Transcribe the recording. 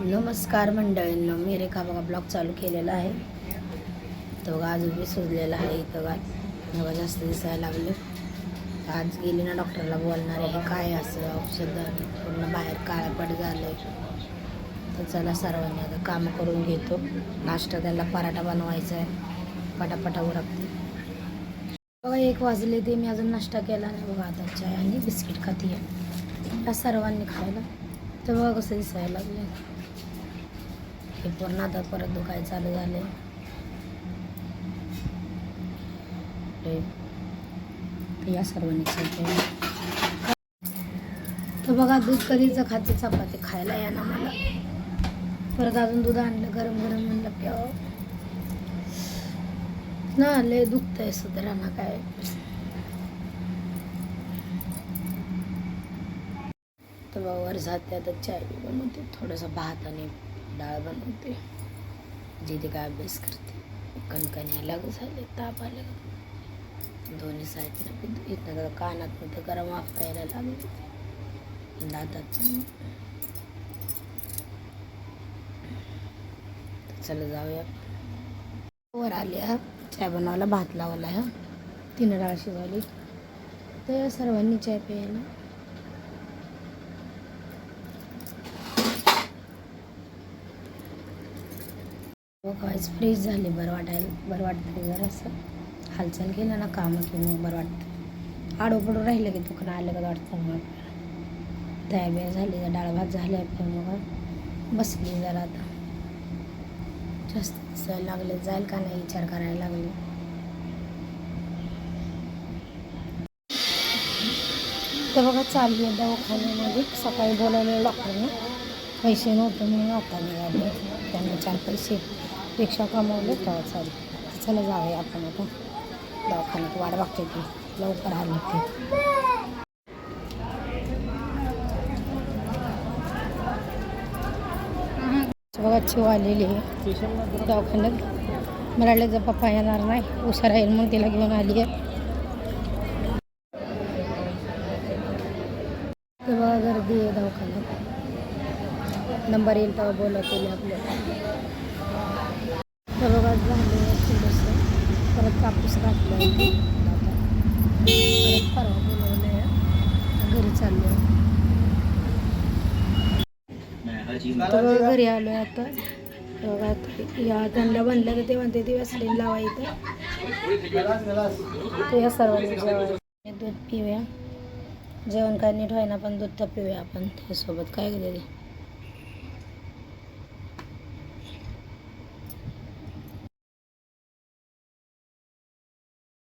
नमस्कार मंडळींनो मी रेखा बघा ब्लॉग चालू केलेला आहे. तो बघा अजून बी सुजलेला आहे इथं गाय बघा जास्त दिसायला लागले. आज गेली ना डॉक्टरला बोलणार आहे काय असं औषध पूर्ण बाहेर काळापट झालं तर चला सर्वांनी आता कामं करून घेतो. नाश्ता त्याला पराठा बनवायचा आहे. पटापटा उरकते. बघा एक वाजले ते मी अजून नाश्ता केला नाही. बघा आता चाय आणि बिस्किट खाती आहे या सर्वांनी खायला. तर बघा कसं दिसायला लागलं हे पूर्ण आता परत दुखायला चालू झाले. या सर्वांनी तर बघा दूध कधीचं खाते चपाती खायला या ना मला परत अजून दूध आणलं गरम गरम म्हणलं प्यावं. ना लय दुखतंय सध्या ना काय. तर बघा वर जाते आता चाय बनवते थोडंसं भात आणि डाळ बनवते. जिथे काय अभ्यास करते. कणकणी अलग झाले ताप आले. दोन्ही साईडला इथनं तर कानात ते गरम वाफ यायला लागले. दातात चला जाऊया. वर आली हा. चाय बनवायला भात लावला हा. तीन डाळ शिजवली. तर सर्वांनी चाय प्यायला. काहीच फ्रेश झाले बरं वाटायला बरं वाटतं जरासं हालचाल केलं ना कामं की मग बरं वाटतं. आडो राहिलं की दुकान आलं का वाटतं मग. तयार झाली डाळ भात झाले पण मग बसली जरा आता. जास्त दिसायला लागले जाईल का नाही विचार करायला लागले. तर बघा चालली आहे दवाखान्यामध्ये. सकाळी बोलावलेलं डॉक्टरने. पैसे नव्हते म्हणून आता निघाले. त्यांना चार पैसे. रिक्षा कमवलं का चालेल चला जाऊया आपण आता. दवाखान्यात वाट बघते ती लवकर आली ते बघा चिव आलेली आहे. दवाखान्यात. मला जर पप्पा येणार नाही उशिरा येईल म्हणून तिला घेऊन आली आहे. तेव्हा गर्दी आहे दवाखान्यात. नंबर येईल तेव्हा बोलवतील आपल्याला. तर बघा झाले थोडंसं परत कापूस घातलं परत परवा बोलवलं आहे घरी चाललो. तर घरी आलो आहे आता. बघा आता या त्यांना बनलं तर ते म्हणते ती वसलीन लावायचं तर या सर्वांनी जेवायचं दूध पिऊया. जेवण काय नीट व्हायना पण दूध तर पिऊया आपण त्यासोबत. काय कधी